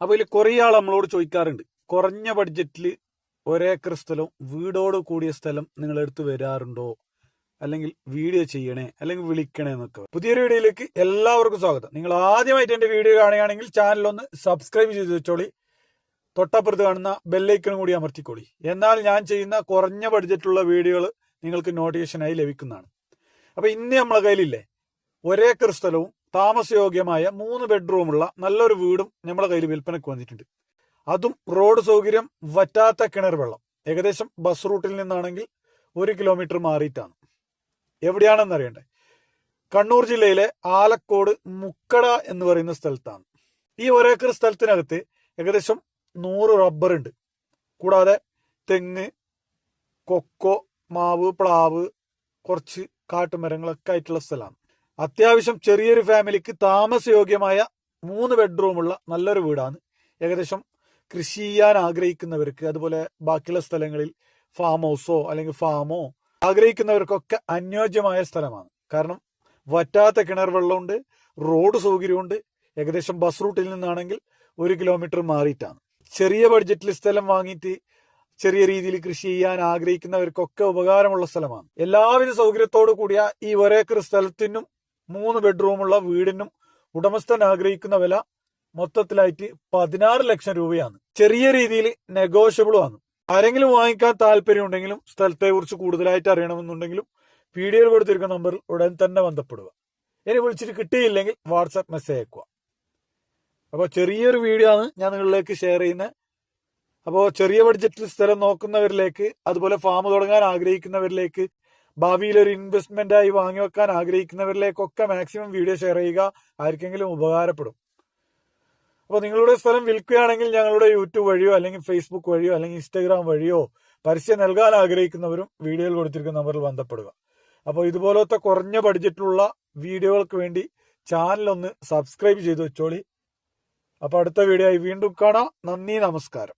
അപ്പൊ ഇതിൽ കുറേ ആൾ നമ്മളോട് ചോദിക്കാറുണ്ട്. കുറഞ്ഞ ബഡ്ജറ്റിൽ ഒരേക്കർ സ്ഥലവും വീടോട് കൂടിയ സ്ഥലം നിങ്ങൾ എടുത്തു വരാറുണ്ടോ? അല്ലെങ്കിൽ വീഡിയോ ചെയ്യണേ അല്ലെങ്കിൽ വിളിക്കണേ എന്നൊക്കെ. പുതിയൊരു വീഡിയോയിലേക്ക് എല്ലാവർക്കും സ്വാഗതം. നിങ്ങൾ ആദ്യമായിട്ട് എന്റെ വീഡിയോ കാണുകയാണെങ്കിൽ ചാനൽ ഒന്ന് സബ്സ്ക്രൈബ് ചെയ്ത് വെച്ചോളി. തൊട്ടപ്പുറത്ത് കാണുന്ന ബെല്ലൈക്കണും കൂടി അമർത്തിക്കോളി. എന്നാൽ ഞാൻ ചെയ്യുന്ന കുറഞ്ഞ ബഡ്ജറ്റുള്ള വീഡിയോകൾ നിങ്ങൾക്ക് നോട്ടിഫിക്കേഷനായി ലഭിക്കുന്നതാണ്. അപ്പൊ ഇന്ന് നമ്മളെ കയ്യിലില്ലേ? ഒരേക്കർ സ്ഥലവും താമസയോഗ്യമായ മൂന്ന് ബെഡ്റൂമുള്ള നല്ലൊരു വീടും നമ്മളെ കയ്യിൽ വിൽപ്പനയ്ക്ക് വന്നിട്ടുണ്ട്. അതും റോഡ് സൗകര്യം വറ്റാത്ത കിണർ വെള്ളം. ഏകദേശം ബസ് റൂട്ടിൽ നിന്നാണെങ്കിൽ ഒരു കിലോമീറ്റർ മാറിയിട്ടാണ്. എവിടെയാണെന്ന് അറിയണ്ടേ? കണ്ണൂർ ജില്ലയിലെ ആലക്കോട് മുക്കട എന്ന് പറയുന്ന സ്ഥലത്താണ്. ഈ ഒരേക്കർ സ്ഥലത്തിനകത്ത് ഏകദേശം നൂറ് റബ്ബർ ഉണ്ട്. കൂടാതെ തെങ്ങ് കൊക്കോ മാവ് പ്ലാവ് കുറച്ച് കാട്ടുമരങ്ങളൊക്കെ ആയിട്ടുള്ള സ്ഥലമാണ്. അത്യാവശ്യം ചെറിയൊരു ഫാമിലിക്ക് താമസയോഗ്യമായ മൂന്ന് ബെഡ്റൂമുള്ള നല്ലൊരു വീടാണ്. ഏകദേശം കൃഷി ചെയ്യാൻ ആഗ്രഹിക്കുന്നവർക്ക് അതുപോലെ ബാക്കിയുള്ള സ്ഥലങ്ങളിൽ ഫാം ഹൗസോ അല്ലെങ്കിൽ ഫാമോ ആഗ്രഹിക്കുന്നവർക്കൊക്കെ അനുയോജ്യമായ സ്ഥലമാണ്. കാരണം വറ്റാത്ത കിണർ വെള്ളമുണ്ട് റോഡ് സൗകര്യമുണ്ട് ഏകദേശം ബസ് റൂട്ടിൽ നിന്നാണെങ്കിൽ ഒരു കിലോമീറ്റർ മാറിയിട്ടാണ്. ചെറിയ ബഡ്ജറ്റിൽ സ്ഥലം വാങ്ങിയിട്ട് ചെറിയ രീതിയിൽ കൃഷി ചെയ്യാൻ ആഗ്രഹിക്കുന്നവർക്കൊക്കെ ഉപകാരമുള്ള സ്ഥലമാണ്. എല്ലാവിധ സൗകര്യത്തോടു കൂടിയ ഈ ഒരേക്കർ സ്ഥലത്തിനും മൂന്ന് ബെഡ്റൂമുള്ള വീടിനും ഉടമസ്ഥൻ ആഗ്രഹിക്കുന്ന വില മൊത്തത്തിലായിട്ട് പതിനാറ് ലക്ഷം രൂപയാണ്. ചെറിയ രീതിയിൽ നെഗോഷ്യബിളും ആണ്. ആരെങ്കിലും വാങ്ങിക്കാൻ താല്പര്യം ഉണ്ടെങ്കിലും സ്ഥലത്തെ കുറിച്ച് കൂടുതലായിട്ട് അറിയണമെന്നുണ്ടെങ്കിലും വീഡിയോയിൽ കൊടുത്തിരിക്കുന്ന നമ്പറിൽ ഉടൻ തന്നെ ബന്ധപ്പെടുക. ഇനി വിളിച്ചിട്ട് കിട്ടിയില്ലെങ്കിൽ വാട്സാപ്പ് മെസ്സേജ് അയക്കുക. അപ്പോൾ ചെറിയൊരു വീഡിയോ ആണ് ഞാൻ നിങ്ങളിലേക്ക് ഷെയർ ചെയ്യുന്നത്. അപ്പോൾ ചെറിയ ബഡ്ജറ്റിൽ സ്ഥലം നോക്കുന്നവരിലേക്ക് അതുപോലെ ഫാം തുടങ്ങാൻ ആഗ്രഹിക്കുന്നവരിലേക്ക് ഭാവിയിൽ ഒരു ഇൻവെസ്റ്റ്മെന്റ് ആയി വാങ്ങി വെക്കാൻ ആഗ്രഹിക്കുന്നവരിലേക്കൊക്കെ മാക്സിമം വീഡിയോ ഷെയർ ചെയ്യുക ആർക്കെങ്കിലും ഉപകാരപ്പെടും. അപ്പോൾ നിങ്ങളുടെ സ്ഥലം വിൽക്കുകയാണെങ്കിൽ ഞങ്ങളുടെ യൂട്യൂബ് വഴിയോ അല്ലെങ്കിൽ ഫേസ്ബുക്ക് വഴിയോ അല്ലെങ്കിൽ ഇൻസ്റ്റാഗ്രാം വഴിയോ പരസ്യം നൽകാൻ ആഗ്രഹിക്കുന്നവരും വീഡിയോയിൽ കൊടുത്തിരിക്കുന്ന നമ്പറിൽ ബന്ധപ്പെടുക. അപ്പോൾ ഇതുപോലത്തെ കുറഞ്ഞ ബഡ്ജറ്റിലുള്ള വീഡിയോകൾക്ക് വേണ്ടി ചാനൽ ഒന്ന് സബ്സ്ക്രൈബ് ചെയ്ത് വെച്ചോളി. അപ്പോൾ അടുത്ത വീഡിയോ ആയി വീണ്ടും കാണാം. നന്ദി നമസ്കാരം.